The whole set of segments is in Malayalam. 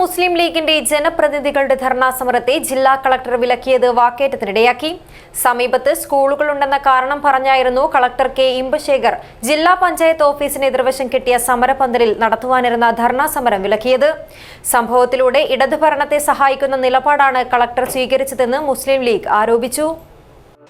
മുസ്ലിം ലീഗിന്റെ ജനപ്രതിനിധികളുടെ ധർണാ സമരത്തെ ജില്ലാ കളക്ടർ വിലക്കിയത് വാക്കേറ്റത്തിനിടയാക്കി. സമീപത്ത് സ്കൂളുകളുണ്ടെന്ന കാരണം പറഞ്ഞായിരുന്നു കളക്ടർ കെ ഇമ്പശേഖർ. ജില്ലാ പഞ്ചായത്ത് ഓഫീസിന് എതിർവശം കിട്ടിയ സമരപന്തലിൽ നടത്തുവാനിരുന്ന ധർണാ സമരം വിലക്കിയത്. സംഭവത്തിലൂടെ ഇടതുഭരണത്തെ സഹായിക്കുന്ന നിലപാടാണ് കളക്ടർ സ്വീകരിച്ചതെന്ന് മുസ്ലിം ലീഗ് ആരോപിച്ചു.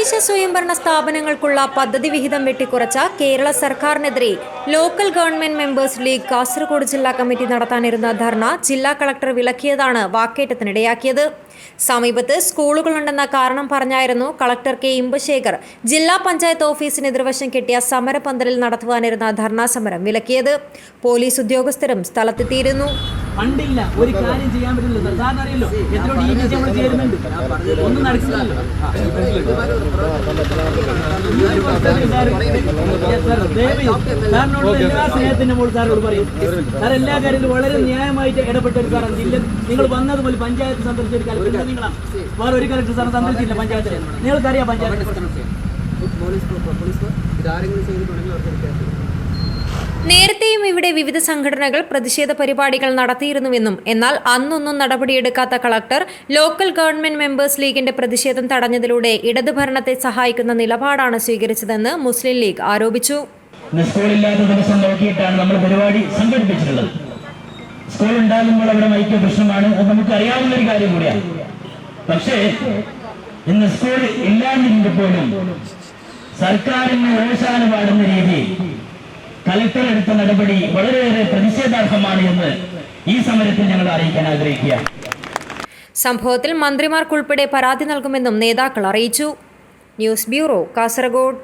തദ്ദേശ സ്വയംഭരണ സ്ഥാപനങ്ങൾക്കുള്ള പദ്ധതി വിഹിതം വെട്ടിക്കുറച്ച കേരള സർക്കാരിനെതിരെ local government members league Kasaragod ജില്ലാ കമ്മിറ്റി നടത്താനിരുന്ന ധർണ ജില്ലാ കളക്ടർ വിലക്കിയതാണ് വാക്കേറ്റത്തിനിടയാക്കിയത്. സമീപത്ത് സ്കൂളുകളുണ്ടെന്ന കാരണം പറഞ്ഞായിരുന്നു കളക്ടർ കെ. ഇമ്പശേഖർ. ജില്ലാ പഞ്ചായത്ത് ഓഫീസിന് എതിർവശം കെട്ടിയ സമരപന്തലിൽ നടത്തുവാനിരുന്ന ധർണാ സമരം വിലക്കിയത്. പോലീസ് ഉദ്യോഗസ്ഥരും സ്ഥലത്തെത്തിയിരുന്നു. പണ്ടില്ല ഒരു കാര്യം ചെയ്യാൻ പറ്റില്ല സാറിന് അറിയല്ലോ എത്രയോ ഈ ബി നമ്മൾ ചേരുന്നുണ്ട്. ഒന്നും സാറിനോട് എല്ലാ സ്നേഹത്തിന്റെ മുകളിൽ സാറിനോട് പറയും. സാർ എല്ലാ കാര്യത്തിലും വളരെ ന്യായമായിട്ട് ഇടപെട്ട ഒരു സാറാണ് ജില്ല നിങ്ങൾ വന്നത് പോലെ പഞ്ചായത്ത് സന്ദർശിച്ച ഒരു കലക്ടർ നിങ്ങളാണ്. വേറെ ഒരു കലക്ടർ സാർ സന്ദർശിച്ചില്ല പഞ്ചായത്തിൽ നിങ്ങൾക്കറിയാം പഞ്ചായത്ത് നേരത്തെയും ഇവിടെ വിവിധ സംഘടനകൾ പ്രതിഷേധ പരിപാടികൾ നടത്തിയിരുന്നുവെന്നും എന്നാൽ അന്നൊന്നും നടപടിയെടുക്കാത്ത കളക്ടർ ലോക്കൽ ഗവൺമെന്റ് മെമ്പേഴ്സ് ലീഗിന്റെ പ്രതിഷേധം തടഞ്ഞതിലൂടെ ഇടതു ഭരണത്തെ സഹായിക്കുന്ന നിലപാടാണ് സ്വീകരിച്ചതെന്ന് മുസ്ലിം ലീഗ് ആരോപിച്ചു. സ്കൂളില്ലാത്ത ദിവസം നോക്കിയിട്ടാണ് നമ്മൾ പരിപാടി സംഘടിപ്പിച്ചിട്ടുള്ളത്. സ്കൂൾ ഉണ്ടാകുമ്പോൾ അവിടെ മൈക്ക് പ്രശ്നമാണ്. അത് നമുക്ക് അറിയാവുന്ന ഒരു കാര്യം കൂടിയാണ്. പക്ഷേ ഇന്ന് സ്കൂൾ ഇല്ലാണ്ടിരുന്നിട്ട് പോലും സർക്കാരിന് ഓശാന പാടുന്ന രീതിയിൽ കലക്ടർ എടുത്ത നടപടി വളരെയേറെ പ്രതിഷേധാർഹമാണ് എന്ന് ഈ സമരത്തിൽ ഞങ്ങൾ അറിയിക്കാൻ ആഗ്രഹിക്കുക. സംഭവത്തിൽ മന്ത്രിമാർക്കുൾപ്പെടെ പരാതി നൽകുമെന്നും നേതാക്കൾ അറിയിച്ചു. News bureau Kasaragod.